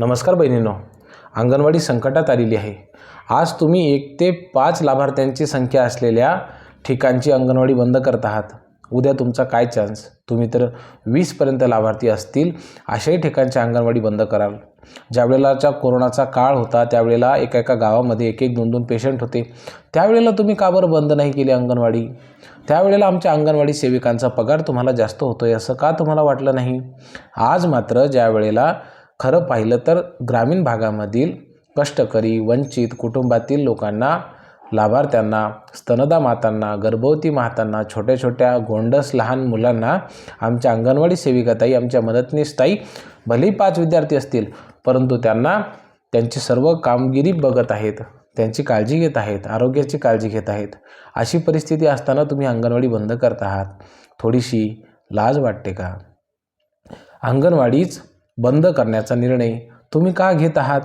नमस्कार बहिणींनो अंगणवाडी संकटात आलेली आहे. आज तुम्ही एक ते पाच लाभार्थ्यांची संख्या असलेल्या ठिकाणची अंगणवाडी बंद करत आहात. उद्या तुमचा काय चान्स तुम्ही तर वीसपर्यंत लाभार्थी असतील अशाही ठिकाणची अंगणवाडी बंद कराल. ज्यावेळेलाच्या कोरोनाचा काळ होता त्यावेळेला एका एका गावामध्ये एक एक दोन दोन पेशंट होते. त्यावेळेला तुम्ही का बरं बंद नाही केली अंगणवाडी? त्यावेळेला आमच्या अंगणवाडी सेविकांचा पगार तुम्हाला जास्त होतो आहे असं का तुम्हाला वाटलं नाही? आज मात्र ज्या वेळेला खरं पाहिलं तर ग्रामीण भागामधील कष्टकरी वंचित कुटुंबातील लोकांना लाभार्थ्यांना स्तनदा मातांना गर्भवती मातांना छोट्या छोट्या गोंडस लहान मुलांना आमच्या अंगणवाडी सेविकाताई आमच्या मदतनीसताई भलेही पाच विद्यार्थी असतील परंतु त्यांना त्यांची सर्व कामगिरी बघत आहेत त्यांची काळजी घेत आहेत आरोग्याची काळजी घेत आहेत. अशी परिस्थिती असताना तुम्ही अंगणवाडी बंद करत आहात. थोडीशी लाज वाटते का? अंगणवाडीच बंद करण्याचा निर्णय तुम्ही का घेत आहात?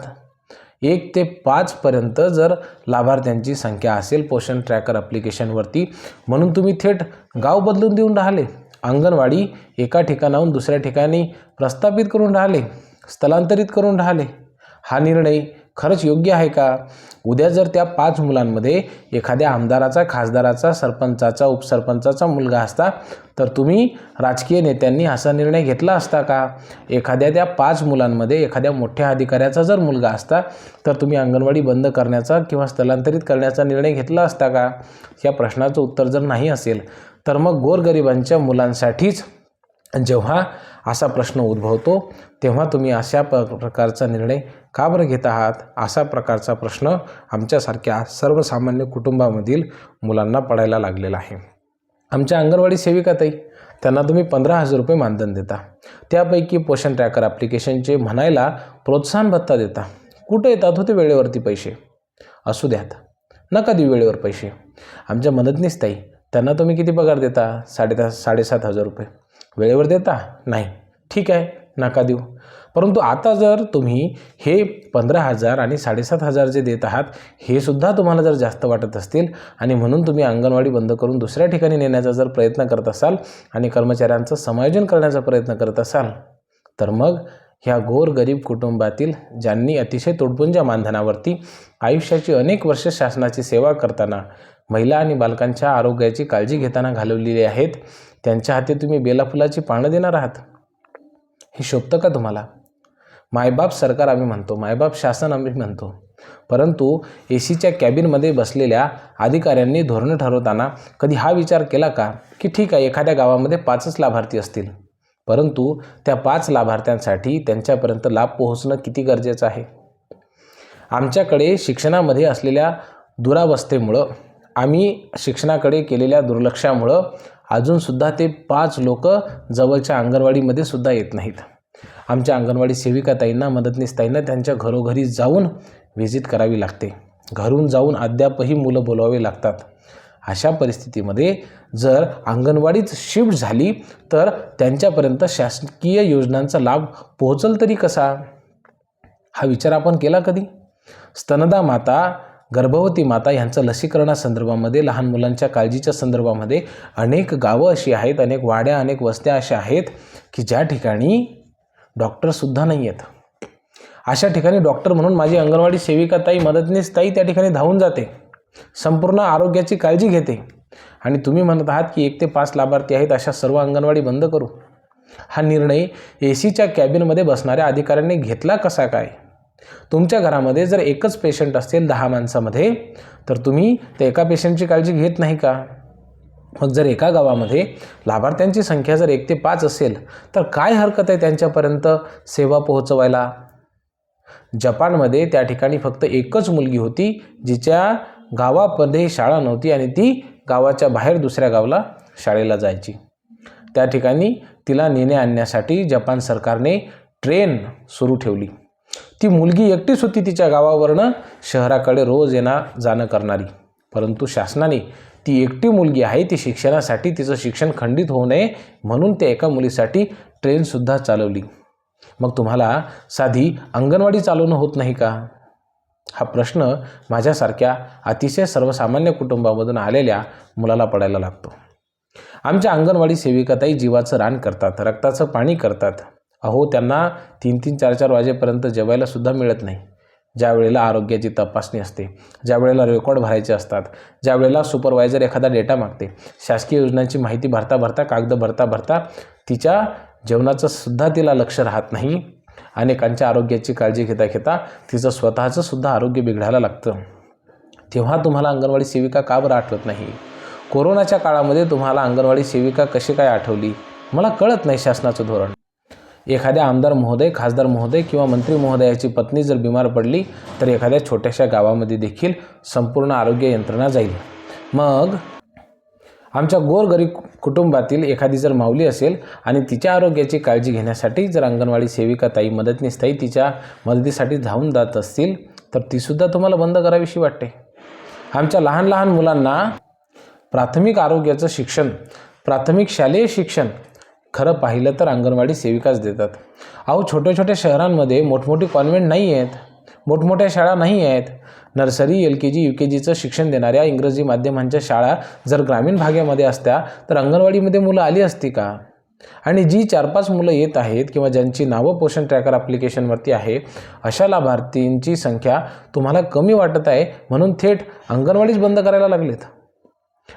एक ते पाचपर्यंत जर लाभार्थ्यांची संख्या असेल पोषण ट्रॅकर ॲप्लिकेशनवरती म्हणून तुम्ही थेट गाव बदलून देऊन राहिले. अंगणवाडी एका ठिकाणाहून दुसऱ्या ठिकाणी प्रस्थापित करून राहिले स्थलांतरित करून राहिले. हा निर्णय खरंच योग्य आहे का? उद्या जर त्या पाच मुलांमध्ये एखाद्या आमदाराचा खासदाराचा सरपंचाचा उपसरपंचाचा मुलगा असता तर तुम्ही राजकीय नेत्यांनी असा निर्णय घेतला असता का? एखाद्या त्या पाच मुलांमध्ये एखाद्या मोठ्या अधिकाऱ्याचा जर मुलगा असता तर तुम्ही अंगणवाडी बंद करण्याचा किंवा स्थलांतरित करण्याचा निर्णय घेतला असता का? या प्रश्नाचं उत्तर जर नाही असेल तर मग गोरगरिबांच्या मुलांसाठीच जेव्हा असा प्रश्न उद्भवतो. तेव्हा तुम्ही अशा प प्रकारचा निर्णय का बरं घेत आहात? असा प्रकारचा प्रश्न आमच्यासारख्या सर्वसामान्य कुटुंबामधील मुलांना पडायला लागलेला आहे. आमच्या अंगणवाडी सेविकाताई त्यांना तुम्ही पंधरा हजार रुपये मानधन देता. त्यापैकी पोषण ट्रॅकर ॲप्लिकेशनचे म्हणायला प्रोत्साहन भत्ता देता. कुठे येतात होते वेळेवरती पैसे? असू द्यात. नका देऊ वेळेवर पैसे. आमच्या मदतनीस ताई त्यांना तुम्ही किती पगार देता? साडेदा साडेसात हजार रुपये. वेळेवर देता? नाही. ठीक आहे. नका देऊ. परंतु आता जर तुम्ही हे पंधरा हजार आणि साडेसात हजार जे देत आहात हे सुद्धा तुम्हाला जर जास्त वाटत असतील आणि म्हणून तुम्ही अंगणवाडी बंद करून दुसऱ्या ठिकाणी नेण्याचा जर प्रयत्न करत असाल आणि कर्मचाऱ्यांचं समायोजन करण्याचा प्रयत्न करत असाल तर मग ह्या गोरगरीब कुटुंबातील ज्यांनी अतिशय तोडपुंच्या मानधनावरती आयुष्याची अनेक वर्ष शासनाची सेवा करताना महिला आणि बालकांच्या आरोग्याची काळजी घेताना घालवलेली आहेत त्यांच्या हाती तुम्ही बेलाफुलाची पानं देणार आहात? हे शोभतं का तुम्हाला? मायबाप सरकार आम्ही म्हणतो मायबाप शासन आम्ही म्हणतो. परंतु ए सीच्या कॅबिनमध्ये बसलेल्या अधिकाऱ्यांनी धोरणं ठरवताना कधी हा विचार केला का की ठीक आहे एखाद्या गावामध्ये पाचच लाभार्थी असतील? परंतु त्या पाच लाभार्थ्यांसाठी त्यांच्यापर्यंत लाभ पोहोचणं किती गरजेचं आहे? आमच्याकडे शिक्षणामध्ये असलेल्या दुरावस्थेमुळं आम्ही शिक्षणाकडे केलेल्या दुर्लक्षामुळं अजूनसुद्धा ते पाच लोक जवळच्या अंगणवाडीमध्ये सुद्धा येत नाहीत. आमच्या अंगणवाडी सेविकाताईंना मदतनीसताईंना त्यांच्या घरोघरी जाऊन व्हिजिट करावी लागते. घरून जाऊन अद्यापही मुलं बोलवावे लागतात. अशा परिस्थितीमध्ये जर अंगणवाडीच शिफ्ट झाली तर त्यांच्यापर्यंत शासकीय योजनांचा लाभ पोहोचल तरी कसा? हा विचार आपण केला कधी? स्तनदा माता गर्भवती माता यांचं लसीकरणासंदर्भामध्ये लहान मुलांच्या काळजीच्या संदर्भामध्ये अनेक गावं अशी आहेत अनेक वाड्या अनेक वस्त्या अशा आहेत की ज्या ठिकाणी डॉक्टरसुद्धा नाही आहेत अशा ठिकाणी डॉक्टर म्हणून माझी अंगणवाडी सेविका ताई मदतनीस ताई त्या ठिकाणी धावून जाते. संपूर्ण आरोग्याची काळजी घेते. आणि तुम्ही म्हणत आहात की एक ते पाच लाभार्थी आहेत अशा सर्व अंगणवाडी बंद करू. हा निर्णय ए सीच्या कॅबिनमध्ये बसणाऱ्या अधिकाऱ्यांनी घेतला कसा काय? तुमच्या घरामध्ये जर एकच पेशंट असेल दहा माणसामध्ये तर तुम्ही त्या एका पेशंटची काळजी घेत नाही का? मग जर एका गावामध्ये लाभार्थ्यांची संख्या जर एक ते पाच असेल तर काय हरकत आहे त्यांच्यापर्यंत सेवा पोहोचवायला? जपानमध्ये त्या ठिकाणी फक्त एकच मुलगी होती जिच्या गावामध्ये शाळा नव्हती आणि ती गावाच्या बाहेर दुसऱ्या गावाला शाळेला जायची. त्या ठिकाणी तिला नेणे आणण्यासाठी जपान सरकारने ट्रेन सुरू ठेवली. ती मुलगी एकटीच होती तिच्या गावावरनं शहराकडे रोज येणं जाणं करणारी. परंतु शासनाने ती एकटी मुलगी आहे ती शिक्षणासाठी तिचं शिक्षण खंडित होऊ नये म्हणून त्या एका मुलीसाठी ट्रेनसुद्धा चालवली. मग तुम्हाला साधी अंगणवाडी चालवणं होत नाही का? हा प्रश्न माझ्यासारख्या अतिशय सर्वसामान्य कुटुंबामधून आलेल्या मुलाला पडायला लागतो. आमच्या अंगणवाडी सेविकाताई जीवाचं रान करतात रक्ताचं पाणी करतात. अहो त्यांना तीन तीन चार चार वाजेपर्यंत जेवायलासुद्धा मिळत नाही. ज्या वेळेला आरोग्याची तपासणी असते ज्या वेळेला रेकॉर्ड भरायचे असतात ज्या वेळेला सुपरवायझर एखादा डेटा मागते शासकीय योजनांची माहिती भरता भरता कागद भरता भरता तिच्या जेवणाचं सुद्धा तिला लक्ष राहत नाही. अनेकांच्या आरोग्याची काळजी घेता घेता तिचं स्वतःचं सुद्धा आरोग्य बिघडायला लागतं. तेव्हा तुम्हाला अंगणवाडी सेविका का बरं आठवत नाही? कोरोनाच्या काळामध्ये तुम्हाला अंगणवाडी सेविका कशी काय आठवली? मला कळत नाही शासनाचं धोरण. एखाद्या आमदार महोदय खासदार महोदय किंवा मंत्री महोदयाची पत्नी जर बिमार पडली तर एखाद्या छोट्याशा गावामध्ये देखील संपूर्ण आरोग्य यंत्रणा जाईल. मग आमच्या गोरगरीब कुटुंबातील एखादी जर माऊली असेल आणि तिच्या आरोग्याची काळजी घेण्यासाठी जर अंगणवाडी सेविका ताई मदतनीस ताई तिच्या मदतीसाठी धावून जात असतील तर तीसुद्धा तुम्हाला बंद करावीशी वाटते. आमच्या लहान लहान मुलांना प्राथमिक आरोग्याचं शिक्षण प्राथमिक शालेय शिक्षण खरं पाहिलं तर अंगणवाडी सेविकाच देतात. अहो छोट्या छोट्या शहरांमध्ये मोठमोठी कॉन्व्हेंट नाही आहेत. मोठमोठ्या शाळा नाही आहेत. Nursery L K G U K जीचं शिक्षण देणाऱ्या इंग्रजी माध्यमांच्या शाळा जर ग्रामीण भागामध्ये असत्या तर अंगणवाडीमध्ये मुलं आली असती का? आणि जी चार पाच मुलं येत आहेत किंवा ज्यांची नावं पोषण ट्रॅकर ॲप्लिकेशनवरती आहे अशा लाभार्थींची संख्या तुम्हाला कमी वाटत आहे म्हणून थेट अंगणवाडीच बंद करायला लागलेत.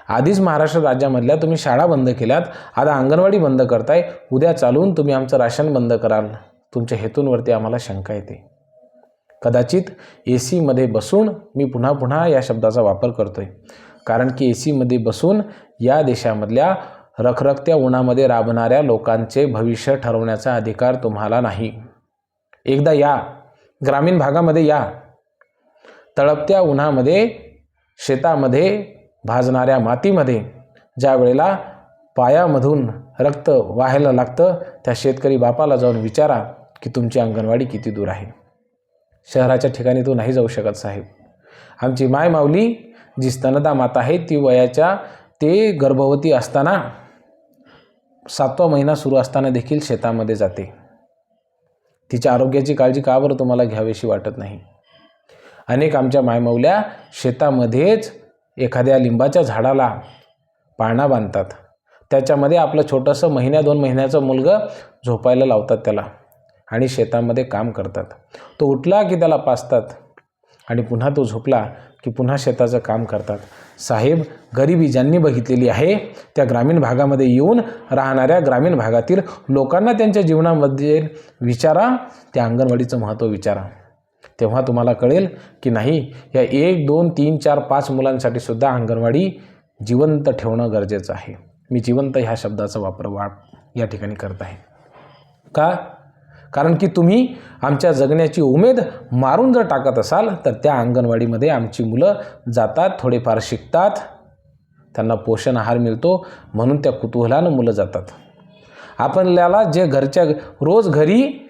आधीच महाराष्ट्र राज्यामधल्या तुम्ही शाळा बंद केल्यात आता अंगणवाडी बंद करताय उद्या चालून तुम्ही आमचं राशन बंद कराल. तुमच्या हेतूंवरती आम्हाला शंका येते. कदाचित ए सीमध्ये बसून मी पुन्हा पुन्हा या शब्दाचा वापर करतोय. कारण की ए सीमध्ये बसून या देशामधल्या रखरखत्या उन्हामध्ये राबणाऱ्या लोकांचे भविष्य ठरवण्याचा अधिकार तुम्हाला नाही. एकदा या. ग्रामीण भागामध्ये या. तळपत्या उन्हामध्ये शेतामध्ये भाजणाऱ्या मातीमध्ये ज्या वेळेला पायामधून रक्त वाहायला लागतं त्या शेतकरी बापाला जाऊन विचारा की तुमची अंगणवाडी किती दूर आहे. शहराच्या ठिकाणी तो नाही जाऊ शकत साहेब. आमची माय माऊली जी स्तनदा माता आहे ती वयाच्या ते गर्भवती असताना सातवा महिना सुरू असताना देखील शेतामध्ये जाते. तिच्या आरोग्याची काळजी का बरं तुम्हाला घ्यावीशी वाटत नाही? अनेक आमच्या मायमावल्या शेतामध्येच एखाद्या लिंबाच्या झाडाला पाळणा बांधतात. त्याच्यामध्ये आपलं छोटंसं महिन्या दोन महिन्याचं मुलगं झोपायला लावतात त्याला आणि शेतामध्ये काम करतात. तो उठला की त्याला पाचतात आणि पुन्हा तो झोपला की पुन्हा शेताचं काम करतात. साहेब गरिबी ज्यांनी बघितलेली आहे त्या ग्रामीण भागामध्ये येऊन राहणाऱ्या ग्रामीण भागातील लोकांना त्यांच्या जीवनामध्ये विचारा त्या अंगणवाडीचं महत्त्व विचारा. तेव्हा तुम्हाला कळेल की नाही या एक दोन तीन चार पाच मुलांसाठी सुद्धा अंगणवाडी जिवंत ठेवणं गरजेचं आहे. मी जिवंत ह्या शब्दाचा वापर वा या ठिकाणी करत आहे. का? कारण की तुम्ही आमच्या जगण्याची उमेद मारून जर टाकत असाल तर त्या अंगणवाडीमध्ये आमची मुलं जातात थोडेफार शिकतात त्यांना पोषण आहार मिळतो म्हणून त्या कुतूहलानं मुलं जातात. आपल्याला जे घरच्या रोज घरी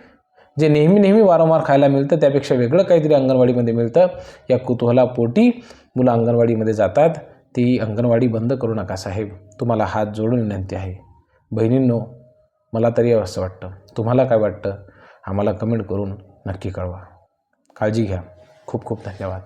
जे नेहमी नेहमी वारंवार खायला मिळतं त्यापेक्षा वेगळं काहीतरी अंगणवाडीमध्ये मिळतं. या कुतूहलापोटी मुलं अंगणवाडीमध्ये जातात. ती अंगणवाडी बंद करू नका साहेब. तुम्हाला हात जोडून विनंती आहे. बहिणींनो मला तरी असं वाटतं. तुम्हाला काय वाटतं? आम्हाला कमेंट करून नक्की कळवा. काळजी घ्या. खूप खूप धन्यवाद.